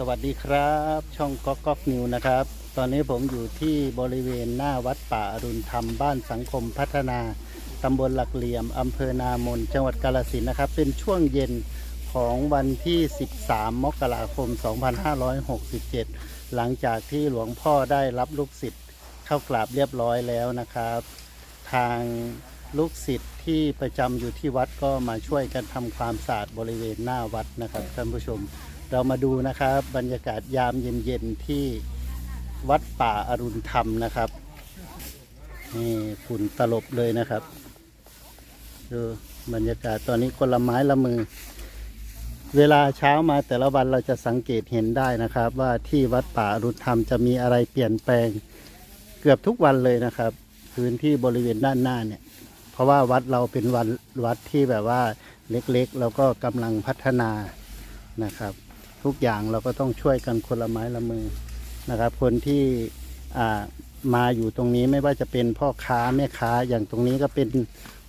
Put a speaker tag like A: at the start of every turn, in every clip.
A: สวัสดีครับ ช่องก๊อกก๊อกนิวนะครับ ตอนนี้ผมอยู่ที่บริเวณหน้าวัดป่าอรุณธรรมบ้านสังคมพัฒนาตำบลหลักเหลี่ยมอำเภอนามน จังหวัดกาลสินนะครับ เป็นช่วงเย็นของวันที่ 13 มกราคม 2567 หลังจากที่หลวงพ่อได้รับลูกศิษย์เข้ากราบเรียบร้อยแล้วนะครับ ทางลูกศิษย์ที่ประจำอยู่ที่วัดก็มาช่วยกันทำความสะอาดบริเวณหน้าวัดนะครับท่านผู้ชม เรามาดูนะครับ บรรยากาศยามเย็นๆที่วัดป่าอรุณธรรมนะครับนี่ฝุ่นตลบเลยนะครับ ดูบรรยากาศตอนนี้คนละไม้ละมือ เวลาเช้ามาแต่ละวันเราจะสังเกตเห็นได้นะครับ ว่าที่วัดป่าอรุณธรรมจะมีอะไรเปลี่ยนแปลงเกือบทุกวันเลยนะครับ พื้นที่บริเวณด้านหน้าเนี่ย เพราะว่าวัดเราเป็นวันวัดที่แบบว่าเล็กๆ แล้วก็กำลังพัฒนานะครับ ทุกอย่างเราก็ต้องช่วยกันคนละไม้ละมือนะครับ คนที่อ่ามาอยู่ตรงนี้ไม่ว่าจะเป็นพ่อค้าแม่ค้าอย่างตรงนี้ก็เป็น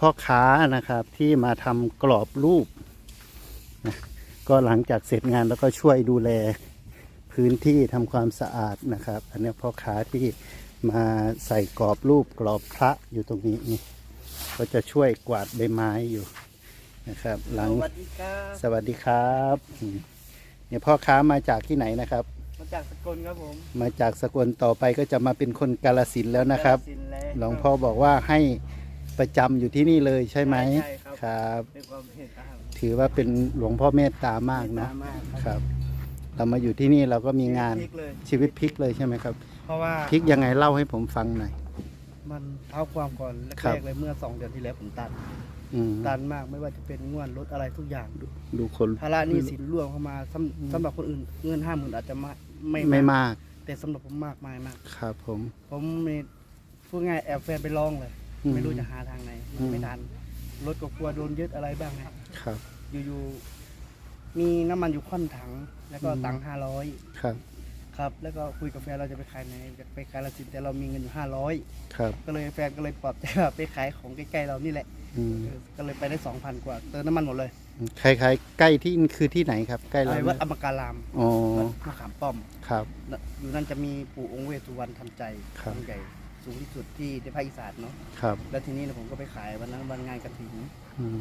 A: พ่อค้านะครับที่มาทำกรอบรูปนะก็หลังจากเสร็จงานแล้วก็ช่วยดูแลพื้นที่ทำความสะอาดนะครับ อันนี้พ่อค้าที่มาใส่กรอบรูปกรอบพระอยู่ตรงนี้นี่ก็จะช่วยกวาดใบไม้อยู่นะครับ หลัง
B: สวัสดีครับ
A: เนี่ยพ่อค้ามาจากที่ไหนนะครับ
B: มาจากสกลครับผม
A: มาจากสกลต่อไปก็จะมาเป็นคนกาลสินธุ์แล้วนะครับ
B: กาฬสินธุ์แห
A: ลวงพ่อบอกว่าให้ประจำอยู่ที่นี่เลยใช่ไหม
B: ใช่ครับ
A: ครับ
B: เป็นความเห็นตาม
A: ถือว่าเป็นหลวงพ่อเมตตามากเนาะ
B: ตมาก
A: ครับ เรามาอยู่ที่นี่เราก็มีงาน
B: พลิกเลย
A: ชีวิตพลิกเลยใช่ไหมครับ
B: เพราะว่า
A: พลิกยังไงเล่าให้ผมฟังหน่อย
B: มันเท้าความก่อน
A: ครั
B: แร
A: บ
B: กๆเลยเมื่อสองเดือนที่แล้วผมตัน
A: อืม
B: ตันมากไม่ว่าจะเป็นงวดรถอะไรทุกอย่าง
A: ดูคน
B: ภาระหนี้สินร่วมเข้ามาสำสำหรับคนอื่น เงินห้าหมื่นอาจจะมาไม่
A: ไม่มาก
B: แต่สำหรับผมมากมายมาก
A: ครับผม
B: ผมมีพูดง่ายแอบแฟนไปลองเลย
A: อืม
B: ไม่รู้จะหาทางไหน
A: อืม
B: ไม่ทันรถก็กลัวโดนยึดอะไรบ้างไง
A: ครับ
B: อยู่ๆมีน้ำมันอยู่ค่อนถัง แล้วก็
A: อืม
B: ตังค์ห้าร้อย
A: ครับ
B: ครับ แล้วก็คุยกับแฟนเราจะไปขายไหนจะไปขายละสินแต่เรามีเงินอยู่ห้าร้อย
A: ครับ
B: ก็เลยแฟนก็เลยปลอบใจว่าไปขายของใกล้ๆเรานี่แหละ
A: อืม
B: เออก็เลยไปได้สองพันกว่า เติมน้ำมันหมดเลย
A: คล้ายๆใกล้ที่คือที่ไหนครับ ใกล้
B: ไอ้
A: เรา
B: วัดอมการาม
A: อ๋อ
B: วัดมะขามป้อม
A: ครับ
B: น่ะอยู่นั่นจะมีปู่องค์เวสสุวรรณทันใจ
A: ครับ
B: องค์ใหญ่สูงที่สุดที่ในภาคอีสานเนาะ
A: ครับ
B: แล้วทีนี้เนี่ยผมก็ไปขายวันนั้นวันงานกระถิ่น
A: อืม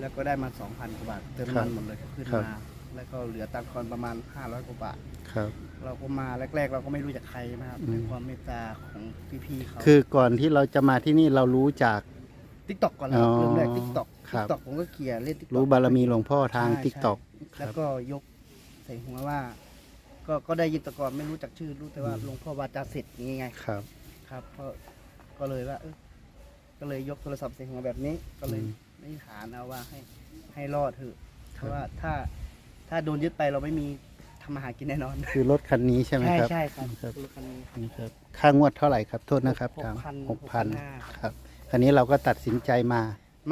B: แล้วก็ได้มาสองพันกว่าบาท เติมน้ำมันหมดเลยขึ้น
A: ครับ
B: มา แล้วก็เหลือตังค์ก่อนประมาณห้าร้อยกว่าบาท
A: ครับ
B: เราก็มาแรก ๆ เราก็ไม่รู้จักใครนะครับ
A: อืม
B: เป็นความเมตตาของพี่ๆเขา
A: คือก่อนที่เราจะมาที่นี่เรารู้จาก
B: ทิกตอกก่อนแล้ว
A: อ๋อ
B: เริ่มแรกทิกตอก
A: ครั
B: ทิ
A: บ
B: กตอกผมก็เขี่ยเล่นทิกตอก
A: รู้บารมีหลวงพ่อทาง
B: ใช่
A: ทิกตอก
B: ใช่แล้วก็ยกใส่หัวว่า ก็ก็ได้ยินแตะกอนไม่รู้จักชื่อรู้แต่ว่า
A: อืม
B: หลวงพ่อวาจาศิษย์อย่างงี้ไง
A: ครับ
B: ครับก็ก็เลยว่าเออก็เลยยกโทรศัพท์ใส่หัวแบบนี้ ก็เลย
A: อืม
B: ไม่ฐานเอาว่าให้ให้รอดเถอะเพ
A: ครับ
B: ราะว่าถ้าถ้าโดนยึดไปเราไม่มีทำมาหากินแน่นอน
A: คือรถคันนี้ใช่ไหม
B: ใช่
A: ครับ
B: ใช่ครับ
A: ครับ
B: รถคันนี้ครับ
A: นี่ครับค่างวดเท่าไหร่ครับโทษนะครับ
B: หก
A: ถาม
B: พัน
A: หกพัน
B: 6,500
A: ครับ คันนี้เราก็ตัดสินใจมา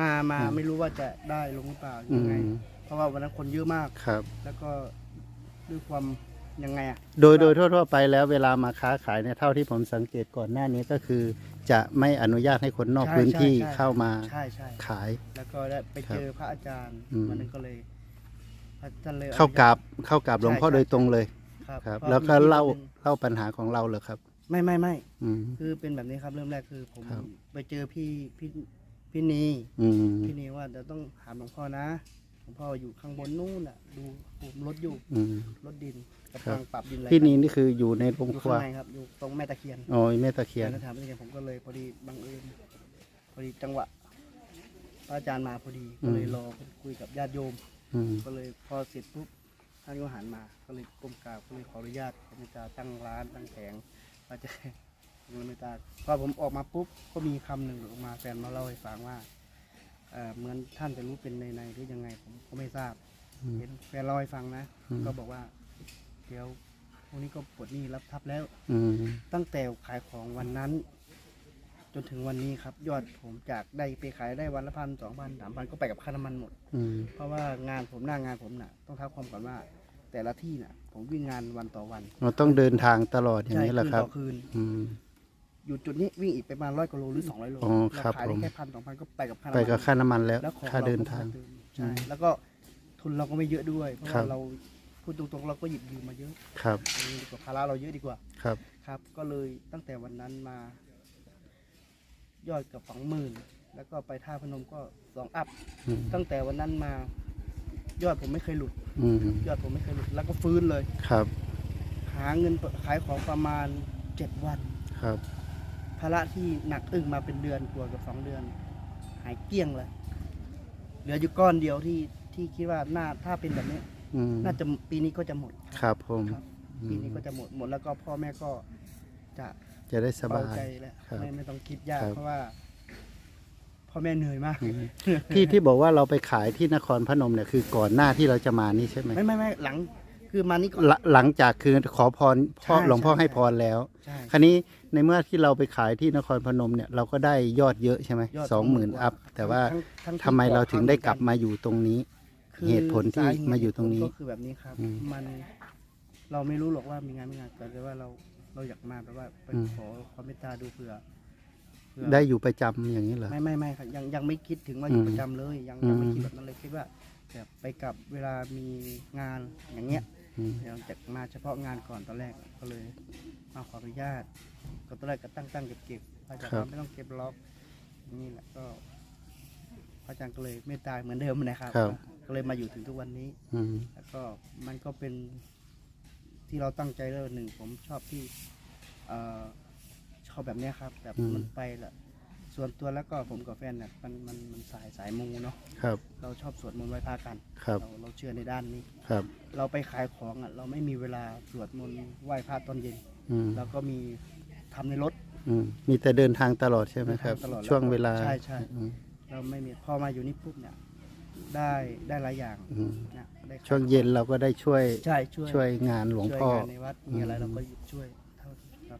B: มามา
A: อืม
B: ไม่รู้ว่าจะได้ลงหรือเปล่า
A: อื
B: ยังไง
A: ม
B: เพราะว่าวันนั้นคนเยอะมาก
A: ครับ
B: แล้วก็ด้วยความยังไงอะ
A: โดยโดยทั่วๆไปแล้วเวลามาค้าขายเนี่ยเท่าที่ผมสังเกตก่อนหน้านี้ก็คือ จะไม่อนุญาตให้คนนอก
B: ใช่
A: พื้นที่
B: ใช่ใช่
A: เข้ามา
B: ใช่ใช่
A: ขาย
B: แล้วก็ได้ไป
A: ครับ
B: เจอพระอาจารย์
A: อืม
B: วันนั้นก็เลยพระท่านเลย
A: เข้ากราบเข้ากราบหลวงพ่อ
B: ใช่
A: โดยตรงเลย
B: ครับ
A: ครับ
B: พราะ
A: แล้วก็
B: มีที่
A: เล่า
B: หนึ่ง
A: เล่าปัญหาของเราเลยครับ
B: ไม่ไม่ไม่
A: อืม
B: คือเป็นแบบนี้ครับเริ่มแรกคือผม
A: ครับ
B: ไปเจอพี่พี่พี่นี
A: อืม
B: พี่นีว่าเดี๋ยวต้องถามหลวงพ่อนะหลวงพ่ออยู่ข้างบนนู่นอะ ดูผมรถอยู่
A: อืม
B: รถดินกับ
A: ครับ
B: ทางปรับดินอะไร
A: พี่นี้นี่คืออยู่ในโรง
B: อยู่
A: ครัว
B: ข้างในครับอยู่ตรงแม่ตะเคียน
A: โอ้ยแม่ตะเคียน
B: แล้วถามแม่ตะเคียนผมก็เลยพอดีบังเอิญพอดีจังหวะพระอาจารย์มาพอดีก็เลยรอคุยกับญาติโยม
A: อืม
B: ก็เลยพอเสร็จปุ๊บท่านก็หันมา ก็เลยก้มกราบก็เลยขออนุญาตพระเมตตาตั้งร้านตั้งแผง ว่าจะพระเมตตาพอผมออกมาปุ๊บก็มีคำหนึ่งหลุดออกมาแฟนมาเล่าให้ฟังว่าเอ่อเหมือนท่านจะรู้เป็นในในหรือยังไง ผมก็ไม่ทราบ
A: อืม
B: เห็นแฟนเล่าให้ฟังนะ
A: อืม
B: ก็บอกว่า เดี๋ยวพวกนี้ก็ปลดหนี้รับทับแล้ว
A: อืม
B: ตั้งแต่ขายของวันนั้น จนถึงวันนี้ครับ ยอดผมจากได้ไปขายได้วันละพันสองพันสามพันก็ไปกับค่าน้ำมันหมด
A: อืม
B: เพราะว่างานผมหน้างานผมน่ะ ต้องท้าความก่อนว่า แต่ละที่น่ะ ผมวิ่งงานวันต่อวัน
A: เราต้องเดินทางตลอดอย่างนี้แหละ
B: คืน
A: ครับ
B: ต่อคืน
A: อืม
B: อยู่จุดนี้วิ่งอีกประมาณร้อยกิโลหรือสองร้อยโล
A: อ๋อ
B: เรา
A: ครับ
B: ขาย
A: ผ
B: ได้
A: ม
B: แค่พันสองพันก็ไปกับค่า
A: ไป
B: น้ำมัน
A: กับค่าน้ำมันแล้ว
B: แล้วของ
A: ค่า
B: เรา
A: เดิน
B: ก็
A: ทาง
B: เติมใช่
A: อืม
B: แล้วก็ทุนเราก็ไม่เยอะด้วย เพราะ
A: ครั
B: ว่า
A: บ
B: เราพูดตรงๆเราก็หยิบยืมมาเยอะ
A: ครับ
B: เออดีกว่าภาระเราเยอะดีกว่า
A: ครับ
B: ครับ ก็เลยตั้งแต่วันนั้นมา ยอดเกับสองหมื่นแล้วก็ไปท่าพนมก็สองอัพ
A: อืม
B: ตั้งแต่วันนั้นมา ยอดผมไม่เคยหลุด
A: อืม
B: ยอดผมไม่เคยหลุดแล้วก็ฟื้นเลย
A: ครับ
B: หาเงินขายของประมาณเจ็ดวัน
A: ครับ
B: ภาระที่หนักอึ้งมาเป็นเดือนกว่ากับสองเดือน หายเกลี้ยงเลยเหลืออยู่ก้อนเดียวที่ที่คิดว่าน่าถ้าเป็นแบบนี้
A: อืม
B: น่าจะปีนี้ก็จะหมด
A: ครับผม
B: ครับ
A: อืม
B: ปีนี้ก็จะหมดหมดแล้วก็พ่อแม่ก็จะ
A: จะได้ส
B: เบา
A: บาย
B: ใจแล้ว
A: ครับ
B: ไม่ไม่ต้องคิดยาก
A: ครับ
B: เพราะว่า พ่อแม่เหนื่อยมาก
A: อืมที่ที่บอกว่าเราไปขายที่นครพนมเนี่ยคือก่อนหน้าที่เราจะมานี่ใช่ไหม
B: ไม่ไม่ไม่หลังคือมานี่ก่อน
A: หลังหลังจากคือขอพรพ่อ
B: ใช่
A: หลวงพ่อ
B: ใช่
A: ให้พรแล้ว
B: ใช่
A: คราวนี้ในเมื่อที่เราไปขายที่นครพนมเนี่ยเราก็ได้ยอดเยอะใช่ไหม
B: ยอด
A: สองหมื่น
B: กว่า
A: อัพ แต่ว่า
B: ทั้งทั้ง
A: ทำไมเราถึงได้
B: ที่
A: กลับมาอยู่ตรงนี้
B: คือ
A: เหตุผลที่
B: สเห
A: มาอยู่ตรงนี้
B: ก็คือแบบนี้ครับ
A: อืม
B: มันเราไม่รู้หรอกว่ามีงานไม่งานแต่ว่าเราเราอยากมาแบบว่าไป
A: อืม
B: ขอความเมตตาดูเผื่อเผื่อ
A: ได้อยู่ประจำอย่างนี้เหรอ
B: ไม่ไม่ไม่ครับยังยังไม่คิดถึงว่าอยู่
A: อืม
B: ประจำเลย ยัง
A: อืม
B: ยังไม่คิดแบบนั้นเลยคิดว่าแบบไปกลับเวลามีงานอย่างเงี้ย
A: อืม
B: เดี๋ยวจะมาเฉพาะงานก่อนตอนแรกก็เลยมาขออนุญาตก็ตอนแรกก็ตั้งตั้งเก็บเก็บพระอาจารย์ว่าไม่ต้องเก็บล็อกนี่แหละก็พระอาจารย์ก็เลยเมตตาเหมือนเดิมนะครับ
A: ครับ
B: ก็เลยมาอยู่ถึงทุกวันนี้
A: อืม
B: แล้วก็มันก็เป็นที่เราตั้งใจแล้วหนึ่งผมชอบที่เอ่อ ชอบแบบเนี้ยครับ แบบ
A: อืม
B: มันไปละส่วนตัวแล้วก็ผมกับแฟนเนี่ยมันมันมันสายสายมูเนาะ
A: ครับ
B: เราชอบสวดมนต์ไหว้พระกัน
A: ครับ
B: เราเราเชื่อในด้านนี้
A: ครับ
B: เราไปขายของอะเราไม่มีเวลาสวดมนต์ไหว้พระตอนเย็น
A: อืม
B: แล้วก็มีทำในรถ
A: อืมมีแต่เดินทางตลอดใช่ไหมครับ
B: เดินทางตลอด
A: ช่วงเวลา
B: ใช่ใช่
A: อืม
B: เราไม่มีพอมาอยู่นี่ปุ๊บเนี่ยได้ได้หลายอย่าง
A: อืม
B: นะได้ขาย
A: ช่วงเย็นเราก็ได้ช่วย
B: ใช่ช่วย
A: ช่วยงานหลวง
B: ช่วย
A: พ่อ
B: งานในวัดมีอะไร
A: อืม
B: เราก็หยิบช่วยเ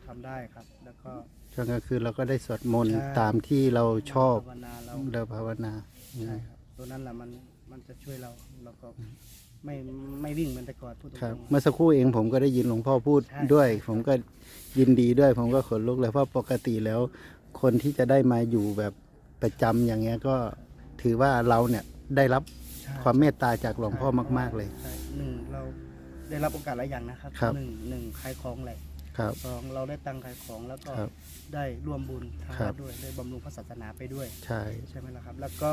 B: ท่าที่เราทำได้ครับ แล้วก็
A: ช่วงกลางคืนเราก็ได้สวดมนต์
B: ใช่
A: ตามที่เราชอบ
B: ภาวนาเรา
A: เราภาวนาอืม
B: ใช่ครับตัวนั้นแหละมันมันจะช่วยเราเราก็ไม่ไม่วิ่งเหมือนแต่ก่อนพูดตร
A: ครับ
B: ง
A: เมื่อสักครู่เองผมก็ได้ยินหลวงพ่อพูด
B: ใช่
A: ด้วย
B: ใช่
A: ผมก็ยินดีด้วย ผมก็ขนลุกเลยเพราะปกติแล้ว คนที่จะได้มาอยู่แบบประจำอย่างเงี้ยก็ถือว่าเราเนี่ยได้รับ
B: ๆใช่
A: ความเมตตาจากหลวงพ่อมาก ๆเลย
B: ใช่หนึ่งเราได้รับโอกาสหลายอย่างนะครับ
A: ครับ
B: หนึ่งหนึ่งขายของแหละ
A: ครับ
B: สองเราได้ตังค์ขายของแล้วก็
A: ครับ
B: ได้ร่วมบุญทาง
A: ครั
B: วั
A: บ
B: ดด้วยได้บำรุงพระศาสนาไปด้วย
A: ใช่
B: ใช่ไหมล่ะครับ แล้วก็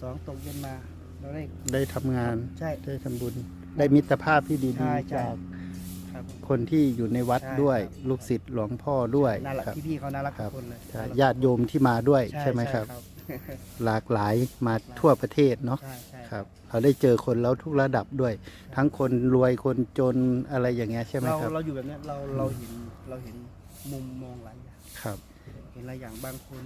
B: สองตกเย็นมาเราได้
A: ได้ทำงาน
B: ใช่
A: ได้ทำบุญ ได้มิตรภาพที่ดี
B: ใช่ใช่
A: ๆจาก
B: ครับผม
A: คนที่อยู่ในวัด
B: ใช่
A: ด้วย
B: ครับ
A: ลูกศิษย์หลวงพ่อด้วย
B: น่ารัก
A: ครับ
B: พี่ๆเขาน่ารัก
A: ครั
B: ทุ
A: บ
B: กคนเลย
A: ใช่
B: น่รัก
A: ญาติโยมที่มาด้วยใช่ไหมครับ หลากหลายมาทั่วประเทศเนาะ
B: ใช่ใช่
A: ครับ เราได้เจอคนแล้วทุกระดับด้วย ทั้งคนรวยคนจนอะไรอย่างเงี้ยใช่ไหม
B: เรา
A: ครับ
B: เราอยู่แบบเนี้ยเราเราเห็นเราเห็นมุมมองหลายอย่าง
A: ครับ
B: เห็นหลายอย่างบางคน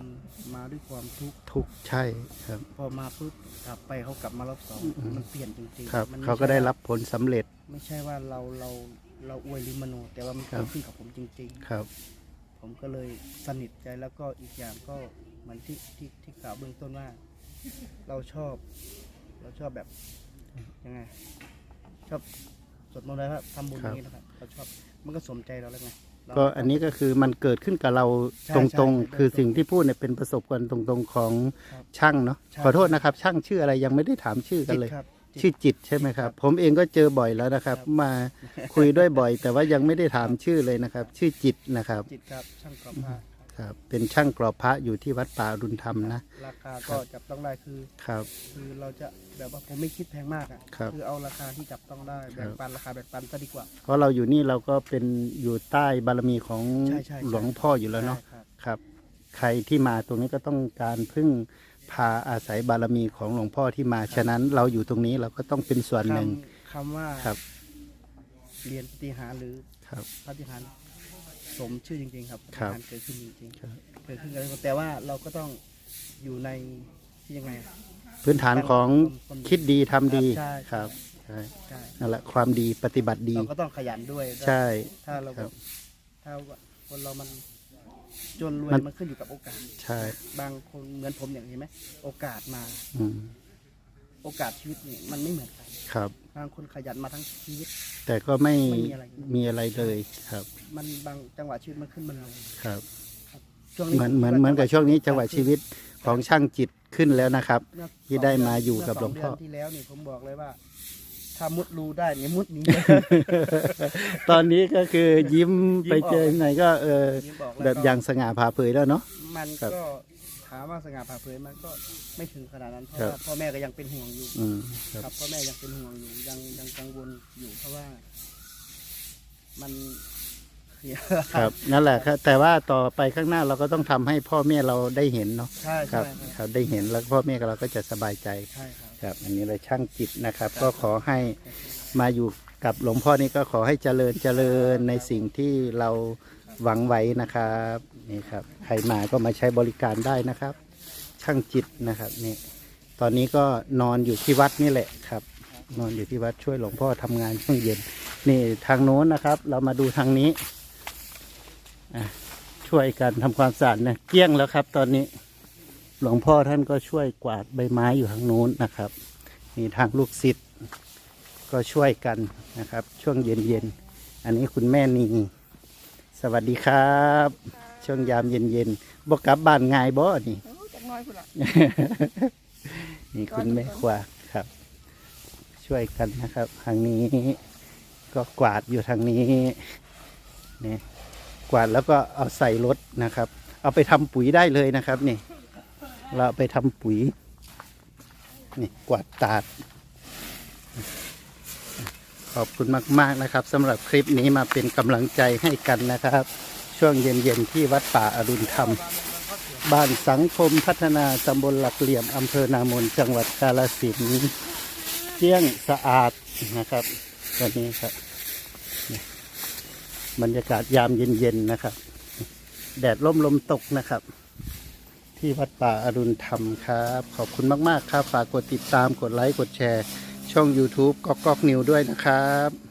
B: มาด้วยความทุกข์
A: ทุกข์ใช่ครับ
B: พอมาปุ๊บกลับไปเขากลับมารอบสอง
A: อืม
B: มันเปลี่ยนจริงๆ
A: ครับ
B: มันม่
A: เขาก็ได้
B: ใช่ว่
A: รับผลสำเร็จ
B: ไม่ใช่ว่าเราเราเราอวยลิมโน แต่ว่ามัน
A: ครั
B: เกิ
A: บ
B: ดขึ้นกับผมจริง
A: ครับ
B: ๆผมก็เลยสนิทใจแล้วก็อีกอย่างก็ เหมือนที่ที่ที่กล่าวเบื้องต้นว่า เราชอบ เราชอบแบบยังไง ชอบสวดมนต์อะไรครับทำบุญอย่างนี้นะครับ เราชอบมันก็สมใจเราแล้วไงเรา
A: ก็อันนี้ก็คือมันเกิดขึ้นกับเรา
B: ใช่
A: ตรง
B: ใช่
A: ๆ คือสิ่งที่พูดเนี่ยเป็นประสบการณ์ตรงๆของ
B: ครับ
A: ช่างเนาะ
B: ใช่
A: ขอโทษนะครับ ช่างชื่ออะไรยังไม่ได้ถามชื่อกัน
B: จิต
A: เลย
B: ครับจิต
A: ชื่อจิตใช่ไหมครับ ผมเองก็เจอบ่อยแล้วนะครับ
B: ครับ
A: มาคุยด้วยบ่อย แต่ว่ายังไม่ได้ถามชื่อเลยนะครับ ชื่อจิตนะครับ
B: จิตครับช่างกรอบผ้า
A: ครับ เป็นช่างกรอบพระอยู่ที่วัดป่าอรุณธรรมนะ
B: ราคาก็จับต้องได้คือ
A: ครับ
B: คือเราจะแบบว่าผมไม่คิดแพงมากอะ
A: ครับ
B: อเอาราคาที่จับต้องได้แบ่งปันราคาแบ่งปันซะดีกว่า
A: เพราะเราอยู่นี่เราก็เป็นอยู่ใต้บารมีของ
B: ใช่ใช่ใช่
A: หลวงพ่ออยู่แล้วเนาะ
B: ใช่ครับ
A: ครับ ใครที่มาตรงนี้ก็ต้องการพึ่งพาอาศัยบารมีของหลวงพ่อที่มา ฉะนั้นเราอยู่ตรงนี้เราก็ต้องเป็นส่วนหนึ่ง
B: คำคำว่า
A: ครับ
B: เรียนปฏิหารย์หรือ
A: ครับ
B: ปฏิหารย์ สมชื่อจริงๆครับปฏิ
A: ครับ
B: หารย์เกิดขึ้นจริง
A: ครับ
B: ๆเกิดขึ้นกันทุกคนแต่ว่าเราก็ต้องอยู่ในที่ยังไงอะ
A: พื้นฐานของคิดดีทำดี
B: ใช่
A: ครับใช่
B: ใช่
A: นั่นแหละความดีปฏิบัติดี
B: เราก็ต้องขยันด้วย
A: ใช่
B: ถ้าเรา
A: ครับ
B: ถ้าคนเรามันจนรวย
A: มัน
B: มันขึ้นอยู่กับโอกาส
A: ใช่
B: บางคนเหมือนผมอย่างนี้ไหมโอกาสมา
A: อืม
B: โอกาสชีวิตนี่มันไม่เหมือนกัน
A: ครับ
B: บางคนขยันมาทั้งชีวิต
A: แต่ก็ไม่
B: ไม่มีอะไร
A: มีอะไรเลยครับ
B: มันบางจังหวะชีวิตมันขึ้นมันลง
A: ครับ
B: ช่วง
A: เหมือนเหมือนเหมือนกับช่วงนี้จังหวะชีวิตของช่างจิตขึ้นแล้วนะครับ
B: เมื่อ
A: ที่ได้มาอยู่กับหลวงพ่อ
B: เมื่สเดืนที่แล้วนี่ผมบอกเลยว่าถถ้ามุดรูได้เนี่ยมุดหนี้
A: ตอนนี้ก็คือยิ้มไปเจอไหนก็เออ
B: นี่บอกล้ว
A: แบบ
B: ก็
A: อย่างสง่าผ่าเผยแล้วเนาะ
B: มัน
A: ครับ
B: ก็ ถามว่าสง่าผ่าเผยมันก็ไม่ถึงขนาดนั้นเพราะ
A: ครับ
B: ว่าพ่อแม่ก็ยังเป็นห่วงอยู่
A: อืมครับ
B: ครับพ่อแม่ยังเป็นห่วงอยู่ยังยังกังวลอยู่เพราะว่า มันเสีย
A: ครับนั่นแหละครับแต่ว่าต่อไปข้างหน้าเราก็ต้องทำให้พ่อแม่เราได้เห็นเนาะ
B: ใช่
A: ครั
B: ใช่
A: บ
B: ครับ
A: ครับได้เห็นแล้วพ่อแม่เราก็จะสบายใจ
B: ใช่ครับ
A: ครับ อันนี้เลยช่างจิตนะครับ
B: ครับ
A: ก็ขอให้มาอยู่กับหลวงพ่อนี่ก็ขอให้เจริญเจริญในสิ่งที่เราหวังไว้นะครับนี่ครับใครมาก็มาใช้บริการได้นะครับ ช่างจิตนะครับนี่ตอนนี้ก็นอนอยู่ที่วัดนี่แหละครับ นอนอยู่ที่วัดช่วยหลวงพ่อทำงานช่วงเย็น นี่ทางโน้นนะครับ เรามาดูทางนี้ช่วยกันทำความสะอาดนะเกลี้ยงแล้วครับ ตอนนี้หลวงพ่อท่านก็ช่วยกวาดใบไม้อยู่ทางโน้นนะครับนี่ทางลูกศิษย์ก็ช่วยกันนะครับ ช่วงเย็นๆอันนี้คุณแม่นีสวัสดีครับ ช่วงยามเย็นๆบอกกลับบ้านง่ายบ่นี่
C: โอ้จักหน้อยพุ่นล่ะ
A: นี่คุณแม่ครัวครับ ช่วยกันนะครับ ทางนี้ ก็กวาดอยู่ทางนี้นี่กวาดแล้วก็เอาใส่รถนะครับ เอาไปทำปุ๋ยได้เลยนะครับนี่เราเอาไปทำปุ๋ยนี่กวาดตาด ขอบคุณมาก ๆ นะครับสำหรับคลิปนี้มาเป็นกำลังใจให้กันนะครับ ช่วงเย็นๆที่วัดป่าอรุณธรรม บ้านสังคมพัฒนาตำบลหลักเหลี่ยมอำเภอนามนจังหวัดกาลสินเที่ยงสะอาดนะครับวันนี้ครับบรรยากาศยามเย็นๆนะครับ แดดร่มลมตกนะครับ ที่วัดป่าอรุณธรรมครับ ขอบคุณมากๆครับฝากกดติดตามกดไลค์กดแชร์ ช่อง YouTube ก๊อกก๊อกนิวด้วยนะครับ